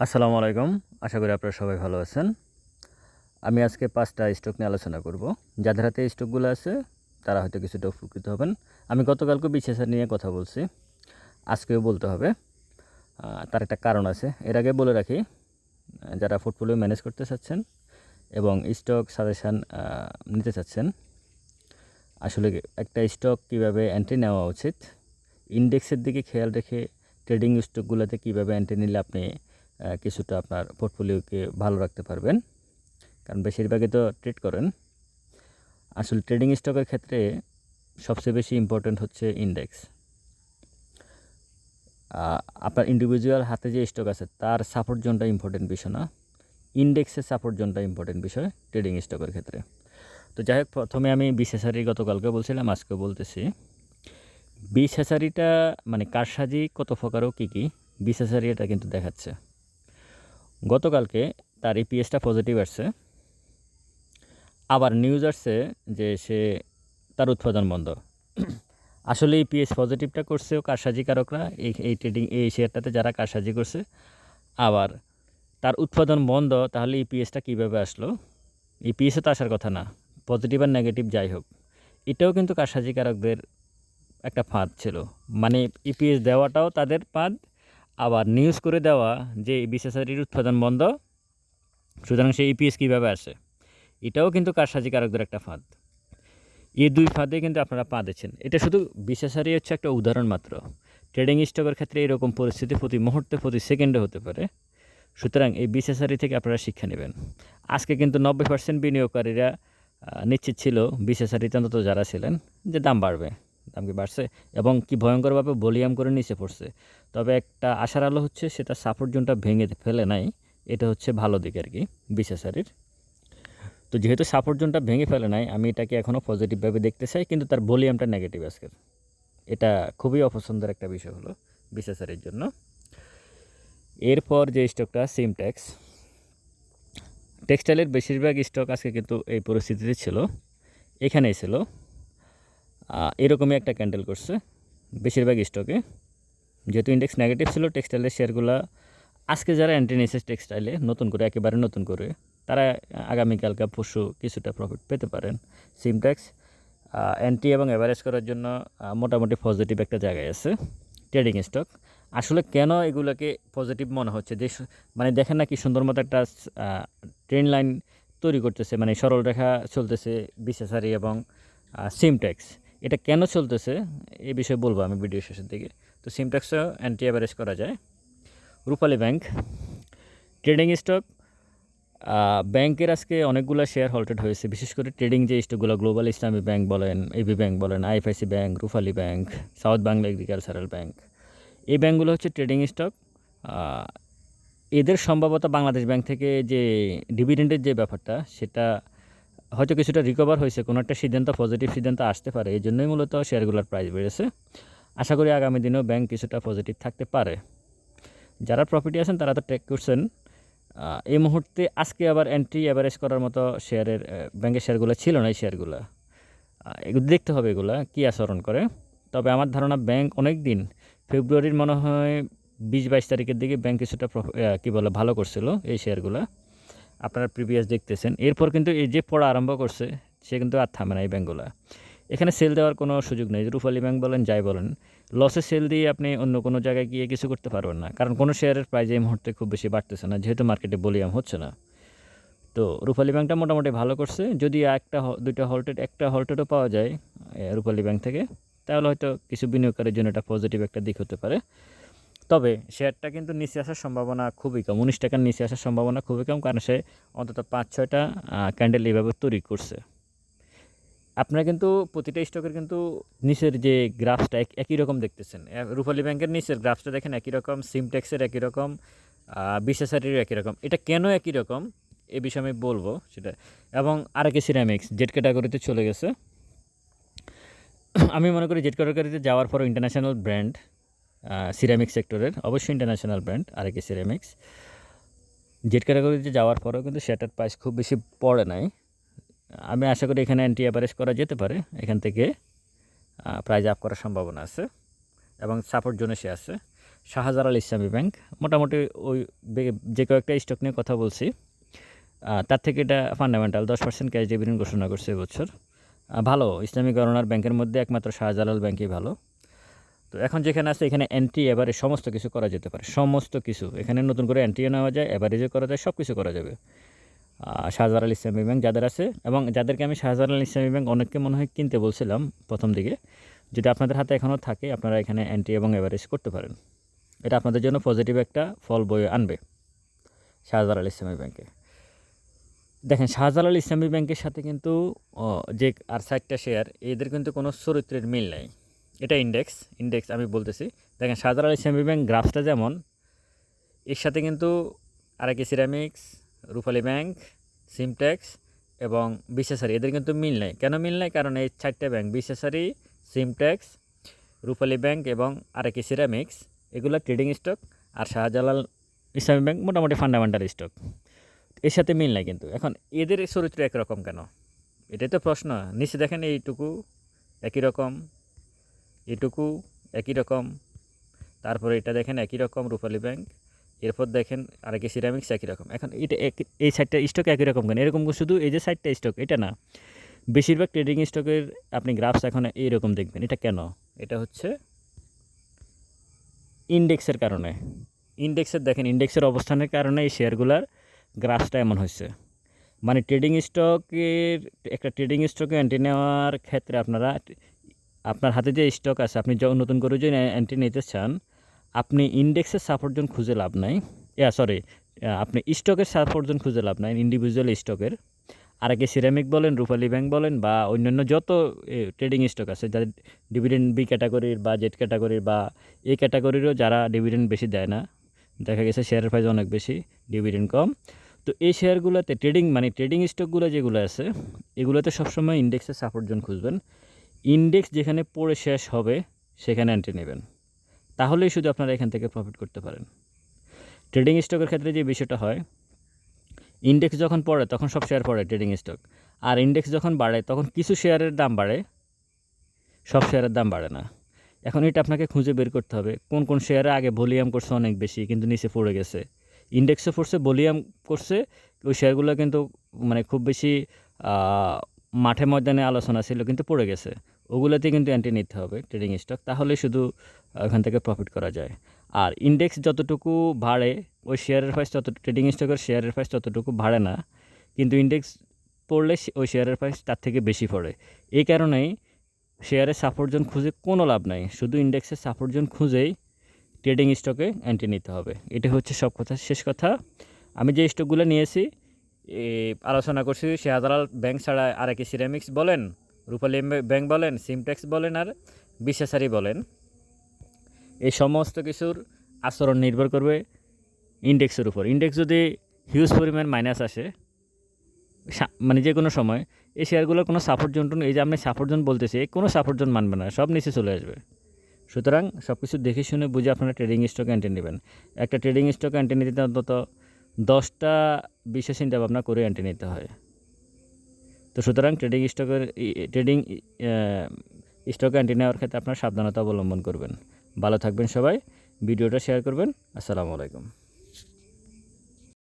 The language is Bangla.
আসসালামু আলাইকুম। আশা করি আপনারা সবাই ভালো আছেন। আমি আজকে পাঁচটা স্টক নিয়ে আলোচনা করব। যাদের হাতে স্টকগুলো আছে, তারা হয়তো কিছুটা উপকৃত হবেন। আমি গতকালকে বিশেষার নিয়ে কথা বলছি। আজকেও বলতে হবে। তার একটা কারণ আছে। এর আগে বলে রাখি, যারা পোর্টফোলিও ম্যানেজ করতে চাচ্ছেন এবং স্টক সাজেশান নিতে চাচ্ছেন, আসলে একটা স্টক কীভাবে এন্ট্রি নেওয়া উচিত ইন্ডেক্সের দিকে খেয়াল রেখে ট্রেডিং স্টকগুলোতে কীভাবে এন্ট্রি নিলে আপনি কিছুটা আপনার পোর্টফোলিওকে ভালো রাখতে পারবেন। কারণ বেশিরভাগই তো ট্রেড করেন। আসলে ট্রেডিং স্টকের ক্ষেত্রে সবচেয়ে বেশি ইম্পর্ট্যান্ট হচ্ছে ইন্ডেক্স আপনার ইন্ডিভিজুয়াল হাতে যে স্টক আছে, তার সাপোর্ট জোনটা ইম্পর্টেন্ট বিষয় না। ইন্ডেক্সের সাপোর্ট জোনটা ইম্পর্টেন্ট বিষয় ট্রেডিং স্টকের ক্ষেত্রে। তো যাই হোক, প্রথমে আমি বিশ হাজারি গতকালকে বলছিলাম আজকে বলতেছি। বিশ হাজারিটা মানে কারসাজি কত প্রকারও কী কী বিশ হাজারি এটা কিন্তু দেখাচ্ছে। গতকালকে তার ইপিএসটা পজিটিভ আসছে। আবার নিউজ আসছে যে সে তার উৎপাদন বন্ধ। আসলে ইপিএস পজিটিভটা করছেও কারসাজিকারকরা এই এই ট্রেডিং এই শেয়ারটাতে যারা কারসাজি করছে। আবার তার উৎপাদন বন্ধ, তাহলে ইপিএসটা কীভাবে আসলো? ইপিএসে তো আসার কথা না পজিটিভ আর নেগেটিভ যাই হোক। এটাও কিন্তু কারসাজিকারকদের একটা ফাঁদ ছিল। মানে ইপিএস দেওয়াটাও তাদের ফাঁদ আবার নিউজ করে দেওয়া যে বিশেষারির উৎপাদন বন্ধ, সুতরাং সেই ইপিএস কীভাবে আসে? এটাও কিন্তু কারসাজিকারকদের একটা ফাঁদ। এই দুই ফাঁদে কিন্তু আপনারা পা দিচ্ছেন। এটা শুধু বিশেষারি হচ্ছে একটা উদাহরণ মাত্র। ট্রেডিং স্টকের ক্ষেত্রে এরকম পরিস্থিতি প্রতি মুহূর্তে, প্রতি সেকেন্ডে হতে পারে। সুতরাং এই বিশেষারি থেকে আপনারা শিক্ষা নেবেন। আজকে কিন্তু নব্বই পার্সেন্ট বিনিয়োগকারীরা নিশ্চিত ছিল বিশেষারিতে অন্তত যারা ছিলেন, যে দাম বাড়বে। দাম কি বাড়ছে এবং কি ভয়ঙ্করভাবে ভলিউম করে নিচে পড়ছে। তবে একটা আশার আলো হচ্ছে সেটা সাপোর্ট জোনটা ভেঙে ফেলে নাই। এটা হচ্ছে ভালো দিক আর কি বিশেষারির তো যেহেতু সাপোর্ট জোনটা ভেঙে ফেলে নাই, আমি এটাকে এখনও পজিটিভভাবে দেখতে চাই, কিন্তু তার ভলিউমটা নেগেটিভ আজকের। এটা খুবই অপছন্দের একটা বিষয় হলো বিশেষারির জন্য। এরপর যে স্টকটা সিমট্যাক্স টেক্সটাইলের বেশিরভাগ স্টক আজকে কিন্তু এই পরিস্থিতিতে ছিল। এখানেই ছিল। এরকমই একটা ক্যান্ডেল করছে, বেশিরভাগ স্টকে যেহেতু ইন্ডেক্স নেগেটিভ ছিল টেক্সটাইলের শেয়ারগুলো আজকে যারা এন্ট্রি নিয়েছে টেক্সটাইলে নতুন করে, একেবারে নতুন করে, তারা আগামীকালকা পরশু কিছুটা প্রফিট পেতে পারেন। সিমট্যাক্স এন্ট্রি এবং অ্যাভারেজ করার জন্য মোটামুটি পজিটিভ একটা জায়গায় আছে ট্রেডিং স্টক আসলে কেন এগুলোকে পজিটিভ মনে হচ্ছে? যে মানে দেখেন না কি সুন্দর মতো একটা ট্রেন লাইন তৈরি করতেছে মানে সরল রেখা চলতেছে বিশেষারি এবং সিমট্যাক্স এটা কেন চলতেছে এই বিষয়ে বলব আমি ভিডিও শেষের দিকে। তো সিমট্যাক্সও অ্যান্টি অ্যাভারেজ করা যায়। রূপালী ব্যাংক ট্রেডিং স্টক ব্যাংকের আজকে অনেকগুলো শেয়ার হল্টেড হয়েছে। বিশেষ করে ট্রেডিং যে স্টকগুলো গ্লোবাল ইসলামী ব্যাংক বলেন এবি ব্যাংক বলেন IFIC bank Rupali bank south Bangla agricultural bank এই ব্যাংকগুলো হচ্ছে ট্রেডিং স্টক এদের সম্ভবত বাংলাদেশ ব্যাংক থেকে যে ডিভিডেন্ডের যে ব্যাপারটা, সেটা হয়তো কিছুটা রিকভার হয়েছে, কোনো একটা সিদ্ধান্ত পজিটিভ সিদ্ধান্ত আসতে পারে, এই জন্যই মূলত শেয়ারগুলোর প্রাইস বেড়েছে। আশা করি আগামী দিনেও ব্যাংক কিছুটা পজিটিভ থাকতে পারে। যারা প্রফিটে আছেন, তারা তো ট্রেক করছেন। এই মুহূর্তে আজকে আবার এন্ট্রি অ্যাভারেজ করার মতো শেয়ারের ব্যাংকের শেয়ারগুলো ছিল না এই শেয়ারগুলো এগুলো দেখতে হবে এগুলা, কী আচরণ করে। তবে আমার ধারণা ব্যাংক অনেক দিন ফেব্রুয়ারির মনে হয়, বিশ বাইশ তারিখের দিকে ব্যাংক কিছুটা কী বলে, ভালো করছিল এই শেয়ারগুলো আপনারা প্রিভিয়াস দেখতেছেন। এরপর কিন্তু এই যে পড়া আরম্ভ করছে, সে কিন্তু আর থামে না এই ব্যাংকগুলো এখানে সেল দেওয়ার কোনো সুযোগ নেই। রুফালি ব্যাংক বলেন, যাই বলেন লসে সেল দিয়ে আপনি অন্য কোনো জায়গায় গিয়ে কিছু করতে পারবেন না। কারণ কোনো শেয়ারের প্রাইস এই মুহূর্তে খুব বেশি বাড়তেছে না, যেহেতু মার্কেটে ভলিউম হচ্ছে না। তো রূপালী ব্যাংকটা মোটামুটি ভালো করছে। যদি একটা দুইটা হল্টেড একটা হল্টেডও পাওয়া যায় রূপালী ব্যাংক থেকে, তাহলে হয়তো কিছু বিনিয়োগকারীর জন্য এটা পজিটিভ একটা দিক হতে পারে। তবে শেয়ারটা কিন্তু নিচে আসার সম্ভাবনা খুবই কম। উনিশ টাকার নিচে আসার সম্ভাবনা খুবই কম, কারণ সে অন্তত পাঁচ ছয়টা ক্যান্ডেল এইভাবে তৈরি করছে। আপনারা কিন্তু প্রতিটা স্টকের কিন্তু নিচের যে গ্রাফসটা একই রকম দেখতেছেন। রূপালী ব্যাংকের নিচের গ্রাফসটা দেখেন একই রকম সিমটেক্সের একই রকম বিশেষারির একই রকম। এটা কেন একই রকম? এ বিষয়ে আমি বলব সেটা। এবং আরেকে সিরামিক্স জেড ক্যাটাগরিতে চলে গেছে। আমি মনে করি জেড ক্যাটাগরিতে যাওয়ার পর ইন্টারন্যাশনাল ব্র্যান্ড সিরামিক সেক্টরের অবশ্যই international brand RAK ceramics Z ক্যাটাগরিতে যাওয়ার পরেও কিন্তু সেটার প্রাইস খুব বেশি পড়ে নাই। আমি আশা করি এখানে অ্যান্টি অ্যাভারেজ করা যেতে পারে। এখান থেকে প্রাইজ আপ করার সম্ভাবনা আছে এবং সাপোর্ট জোনে সে আছে। শাহজালাল ইসলামী ব্যাংক মোটামুটি ওই যে কয়েকটা স্টক নিয়ে কথা বলছি তার থেকে এটা ফান্ডামেন্টাল দশ পার্সেন্ট ক্যাশ ডিভিডেন্ড ঘোষণা করছে এবছর। ভালো ইসলামী গণনার ব্যাংকের মধ্যে একমাত্র শাহজালাল ব্যাংকই ভালো। তো এখন যেখানে আছে এখানে অ্যান্টি এভারেজ সমস্ত কিছু করা যেতে পারে। সমস্ত কিছু। এখানে নতুন করে এন্ট্রিও নেওয়া যায় অ্যাভারেজও করা যায় সব কিছু করা যাবে। আহ, আল ইসলামী ব্যাংক যাদের আছে এবং যাদেরকে আমি শাহজালাল ইসলামী ব্যাংক অনেককে মনে হয় কিনতে বলছিলাম প্রথম দিকে যদি আপনাদের হাতে এখনও থাকে আপনারা এখানে অ্যান্টি এবং অ্যাভারেজ করতে পারেন। এটা আপনাদের জন্য পজিটিভ একটা ফল বয়ে আনবে শাহজালাল ইসলামী ব্যাংকে দেখেন শাহজালাল ইসলামী ব্যাংকের সাথে কিন্তু যে আর সাইডটা শেয়ার এদের কিন্তু কোনো চরিত্রের মিল নাই। এটা ইন্ডেক্স ইন্ডেক্স আমি বলতেছি। দেখেন শাহজালাল ইসলামী ব্যাংক গ্রাফসটা যেমন, এর সাথে কিন্তু আরেকে সিরামিক্স রূপালী ব্যাংক সিমটেক্স এবং বিশেষারি এদের কিন্তু মিল নেই। কেন মিল নেই? কারণ এই চারটে ব্যাংক বিশেষারি সিমটেক্স রূপালী ব্যাংক এবং আরেকে সিরামিক্স এগুলো ট্রেডিং স্টক আর শাহজালাল ইসলামী ব্যাংক মোটামুটি ফান্ডামেন্টাল স্টক এর সাথে মিল নাই কিন্তু। এখন এদের চরিত্র একরকম কেন? এটাই তো প্রশ্ন। নিচে দেখেন এইটুকু একই রকম। এটুকু একই রকম। তারপরে এটা দেখেন একই রকম রূপালী ব্যাংক। এরপর দেখেন আরেকে সিরামিক্স একই রকম। এখন এটা এই সাইডটা স্টক একই রকম কেন? এরকম শুধু এই যে সাইডটা স্টক এটা না। বেশিরভাগ ট্রেডিং স্টকের আপনি গ্রাফস এখন এইরকম দেখবেন। এটা কেন? এটা হচ্ছে ইন্ডেক্সের কারণে। ইন্ডেক্সের দেখেন ইন্ডেক্সের অবস্থানের কারণে এই শেয়ারগুলার গ্রাফসটা এমন হয়েছে। মানে ট্রেডিং স্টকের একটা ট্রেডিং স্টকে এন্ট্রি নেওয়ার ক্ষেত্রে আপনারা আপনার হাতে যে স্টক আছে, আপনি যখন নতুন করে যদি এন্ট্রি নিতে চান, আপনি ইন্ডেক্সের সাপোর্ট জন খুঁজে লাভ নাই। ইয়া সরি আপনি স্টকের সাপোর্ট জন খুঁজে লাভ নাই ইন্ডিভিজুয়াল স্টকের আর আগে সিরামিক বলেন, রূপালী ব্যাংক বলেন, বা অন্যান্য যত ট্রেডিং স্টক আছে, যাদের ডিভিডেন্ড বি ক্যাটাগরির বা জেড ক্যাটাগরির বা এ ক্যাটাগরিরও যারা ডিভিডেন্ড বেশি দেয় না, দেখা গেছে শেয়ারের প্রাইস অনেক বেশি ডিভিডেন্ড কম। তো এই শেয়ারগুলোতে ট্রেডিং মানে ট্রেডিং স্টকগুলো যেগুলো আছে, এগুলোতে সবসময় ইন্ডেক্সের সাপোর্ট জন খুঁজবেন। ইন্ডেক্স যেখানে পড়ে শেষ হবে, সেখানে এন্ট্রি নেবেন। তাহলেই শুধু আপনারা এখান থেকে প্রফিট করতে পারেন। ট্রেডিং স্টকের ক্ষেত্রে যে বিষয়টা হয় ইন্ডেক্স যখন পড়ে, তখন সব শেয়ার পড়ে ট্রেডিং স্টক আর ইন্ডেক্স যখন বাড়ে, তখন কিছু শেয়ারের দাম বাড়ে, সব শেয়ারের দাম বাড়ে না। এখন এটা আপনাকে খুঁজে বের করতে হবে, কোন কোন শেয়ারে আগে ভলিউম করছে অনেক বেশি, কিন্তু নিচে পড়ে গেছে। ইন্ডেক্সে পড়ছে ভলিউম করছে, ওই শেয়ারগুলো কিন্তু মানে খুব বেশি মাঠে ময়দানে আলোচনা ছিল কিন্তু পড়ে গেছে। ওগুলোতে কিন্তু অ্যান্টি নিতে হবে ট্রেডিং স্টক তাহলে শুধু ওখান থেকে প্রফিট করা যায়। আর ইন্ডেক্স যতটুকু বাড়ে, ওই শেয়ারের প্রাইস তত ট্রেডিং স্টকের শেয়ারের প্রাইস ততটুকু বাড়ে না, কিন্তু ইন্ডেক্স পড়লে ওই শেয়ারের প্রাইস তার থেকে বেশি পড়ে। এই কারণেই শেয়ারের সাপোর্ট জোন খুঁজে কোনো লাভ নাই, শুধু ইন্ডেক্সের সাপোর্ট জোন খুঁজেই ট্রেডিং স্টকে এন্ট্রি নিতে হবে। এটা হচ্ছে সব কথা। শেষ কথা, আমি যে স্টকগুলো নিয়েছি আলোচনা করছি শাহজালাল ব্যাংক ছাড়া আর কি সিরামিক্স বলেন, রূপালী ব্যাংক বলেন সিমটেক্স বলেন আর বিশ্বাসারি বলেন। এই সমস্ত কিছুর আচরণ নির্ভর করবে ইন্ডেক্সের উপর। ইন্ডেক্স যদি হিউজ পরিমাণ মাইনাস আসে মানে যে কোনো সময়, এই শেয়ারগুলোর কোনো সাপোর্ট জোন এই যে আমি সাপোর্ট জোন বলতেছি কোনো সাপোর্ট জোন মানবে না, সব নিচে চলে আসবে। সুতরাং সব কিছু দেখে শুনে বুঝে আপনারা ট্রেডিং স্টক এন্ট্রি নেবেন। একটা ট্রেডিং স্টক এন্ট্রি নিতে অন্তত দশটা বিশেষ চিন্তা ভাবনা করে এন্ট্রি নিতে হয়। তো সুতরাং ট্রেডিং স্টকের ট্রেডিং স্টকে এন্ট্রি নেওয়ার ক্ষেত্রে আপনার সাবধানতা অবলম্বন করবেন। ভালো থাকবেন সবাই, ভিডিওটা শেয়ার করবেন। আসসালামু আলাইকুম।